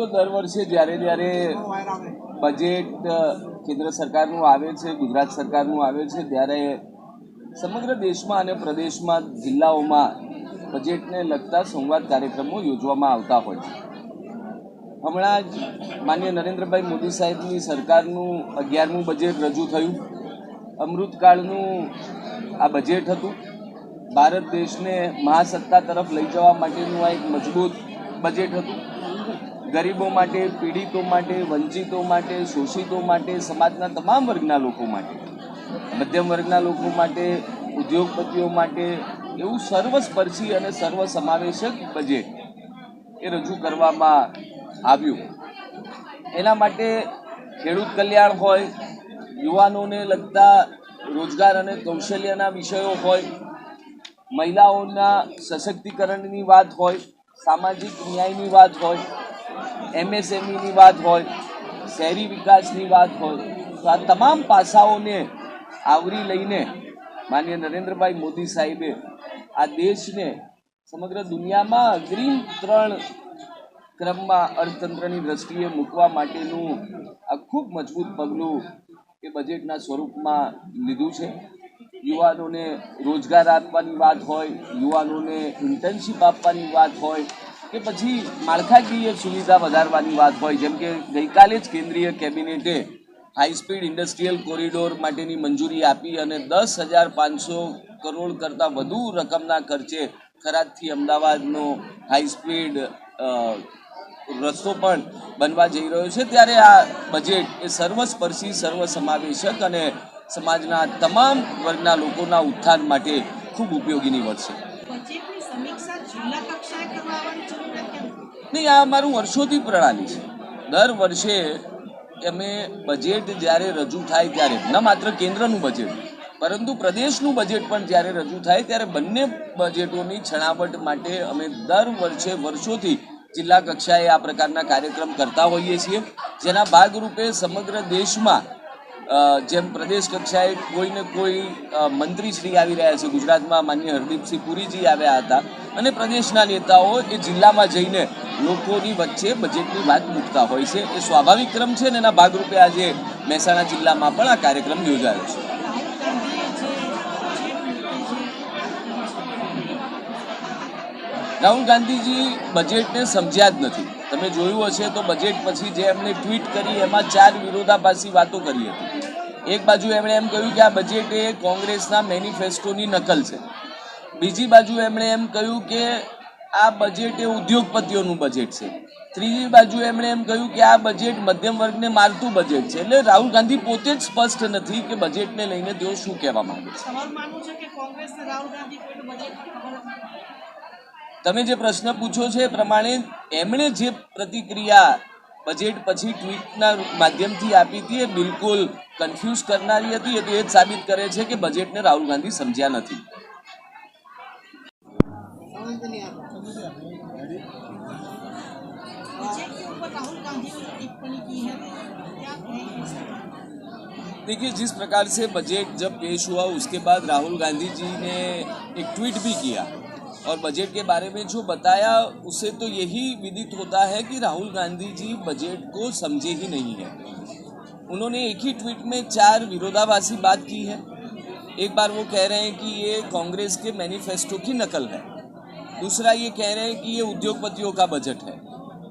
જો દર વર્ષે જ્યારે જ્યારે બજેટ કેન્દ્ર સરકારનું આવે છે, ગુજરાત સરકારનું આવે છે, ત્યારે સમગ્ર દેશમાં અને પ્રદેશમાં, જિલ્લાઓમાં બજેટને લગતા સંવાદ કાર્યક્રમો યોજવામાં આવતા હોય છે. હમણાં જ માન્ય નરેન્દ્રભાઈ મોદી સાહેબની સરકારનું અગિયારમું બજેટ રજૂ થયું. અમૃતકાળનું આ બજેટ હતું. ભારત દેશને મહાસત્તા તરફ લઈ જવા માટેનું આ એક મજબૂત બજેટ હતું. ગરીબો માટે, પીડિતો માટે, વંચિતો માટે, શોષિતો માટે, સમાજના તમામ વર્ગના લોકો માટે, મધ્યમ વર્ગના લોકો માટે, ઉદ્યોગપતિઓ માટે એવું સર્વસ્પર્શી અને સર્વ સમાવેશક બજેટ એ રજૂ કરવામાં આવ્યું. એના માટે ખેડૂત કલ્યાણ હોય, યુવાનોને લગતા રોજગાર અને કૌશલ્યના વિષયો હોય, મહિલાઓના સશક્તિકરણની વાત હોય, સામાજિક ન્યાયની વાત હોય એમએસએમઈની વાત હોય, શહેરી વિકાસની વાત હોય, તો આ તમામ પાસાઓને આવરી લઈને માન્ય નરેન્દ્રભાઈ મોદી સાહેબે આ દેશને સમગ્ર દુનિયામાં અગ્રીમ ત્રણ ક્રમમાં અર્થતંત્રની દ્રષ્ટિએ મૂકવા માટેનું આ ખૂબ મજબૂત પગલું એ બજેટના સ્વરૂપમાં લીધું છે. યુવાનોને રોજગાર આપવાની વાત હોય, યુવાનોને ઇન્ટર્નશીપ આપવાની વાત હોય કે પછી માળખાકીય સુવિધા વધારવાની વાત હોય, જેમ કે ગઈકાલે જ કેન્દ્રીય કેબિનેટે હાઈ સ્પીડ ઇન્ડસ્ટ્રીયલ કોરિડોર માટેની મંજૂરી આપી અને દસ હજાર પાંચસો કરોડ કરતાં વધુ રકમના ખર્ચે ખરાદથી અમદાવાદનો હાઈ સ્પીડ રસ્તો પણ બનવા જઈ રહ્યો છે. ત્યારે આ બજેટ એ સર્વસ્પર્શી, સર્વસમાવેશક અને સમાજના તમામ વર્ગના લોકોના ઉત્થાન માટે ખૂબ ઉપયોગી નીવડશે. નહીં, આ અમારું વર્ષોથી પ્રણાલી છે. દર વર્ષે અમે બજેટ જ્યારે રજૂ થાય ત્યારે, ન માત્ર કેન્દ્રનું બજેટ પરંતુ પ્રદેશનું બજેટ પણ જ્યારે રજૂ થાય ત્યારે બંને બજેટોની છણાવટ માટે અમે દર વર્ષે, વર્ષોથી જિલ્લા કક્ષાએ આ પ્રકારના કાર્યક્રમ કરતા હોઈએ છીએ. જેના ભાગરૂપે સમગ્ર દેશમાં જેમ પ્રદેશ કક્ષાએ કોઈને કોઈ મંત્રીશ્રી આવી રહ્યા છે, ગુજરાતમાં માન્ય હરદીપસિંહ પુરીજી આવ્યા હતા અને પ્રદેશના નેતાઓ એ જિલ્લામાં જઈને લોકોની વચ્ચે બજેટની વાત મૂકતા હોય છે. એ સ્વાભાવિક ક્રમ છે ને એના ભાગરૂપે આજે મહેસાણા જિલ્લામાં પણ આ કાર્યક્રમ યોજાયો છે. રાહુલ ગાંધીજી બજેટને સમજ્યા જ નથી. તમે જોયું હશે તો બજેટ પછી જે એમણે ટ્વીટ કરી એમાં ચાર વિરોધાભાસી વાતો કરી હતી. એક બાજુ એમણે એમ કહ્યું કે આ બજેટ એ કોંગ્રેસના મેનિફેસ્ટોની નકલ છે. બીજી બાજુ એમણે એમ કહ્યું કે આ બજેટ એ ઉદ્યોગપતિઓનું બજેટ છે. ત્રીજી બાજુ એમણે એમ કહ્યું કે આ બજેટ મધ્યમ વર્ગને મારતું બજેટ છે. એટલે રાહુલ ગાંધી પોતે જ સ્પષ્ટ નથી કે બજેટને લઈને તેઓ શું કહેવા માંગે છે? તમે જે પ્રશ્ન પૂછો છે એ પ્રમાણે એમણે જે પ્રતિક્રિયા બજેટ પછી ટ્વીટના માધ્યમથી આપી હતી એ બિલકુલ કન્ફ્યુઝ કરનારી હતી એ તો એ જ સાબિત કરે છે કે બજેટને રાહુલ ગાંધી સમજ્યા નથી बजट के ऊपर राहुल गांधी ने जो टिप्पणी की है क्या कहेंगे इस पर? देखिए जिस प्रकार से बजट जब पेश हुआ उसके बाद राहुल गांधी जी ने एक ट्वीट भी किया और बजट के बारे में जो बताया, उसे तो यही विदित होता है कि राहुल गांधी जी बजट को समझे ही नहीं है। उन्होंने एक ही ट्वीट में चार विरोधाभासी बात की है। एक बार वो कह रहे हैं कि ये कांग्रेस के मैनिफेस्टो की नकल है। दूसरा ये कह रहे हैं कि ये उद्योगपतियों का बजट है।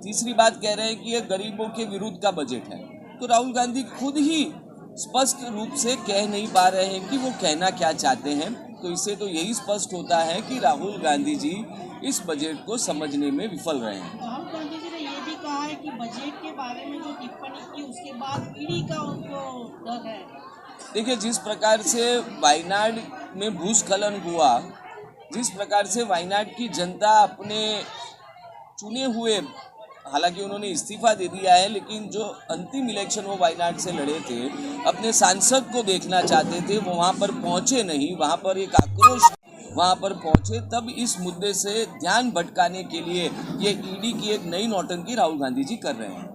तीसरी बात कह रहे हैं कि ये गरीबों के विरुद्ध का बजट है। तो राहुल गांधी खुद ही स्पष्ट रूप से कह नहीं पा रहे हैं कि वो कहना क्या चाहते हैं। तो इससे तो यही स्पष्ट होता है कि राहुल गांधी जी इस बजट को समझने में विफल रहे हैं। राहुल गांधी जी ने ये भी कहा है कि बजट के बारे में जो टिप्पणी की उसके बाद ईडी का उनको डर है। देखिए जिस प्रकार से वायनाड में भूस्खलन हुआ जिस प्रकार से वायनाड की जनता अपने चुने हुए हालाँकि उन्होंने इस्तीफा दे दिया है, लेकिन जो अंतिम इलेक्शन वो वायनाड से लड़े थे, अपने सांसद को देखना चाहते थे, वो वहाँ पर पहुँचे नहीं, वहाँ पर एक आक्रोश, वहाँ पर पहुँचे, तब इस मुद्दे से ध्यान भटकाने के लिए ये ईडी की एक नई नौटंकी राहुल गांधी जी कर रहे हैं।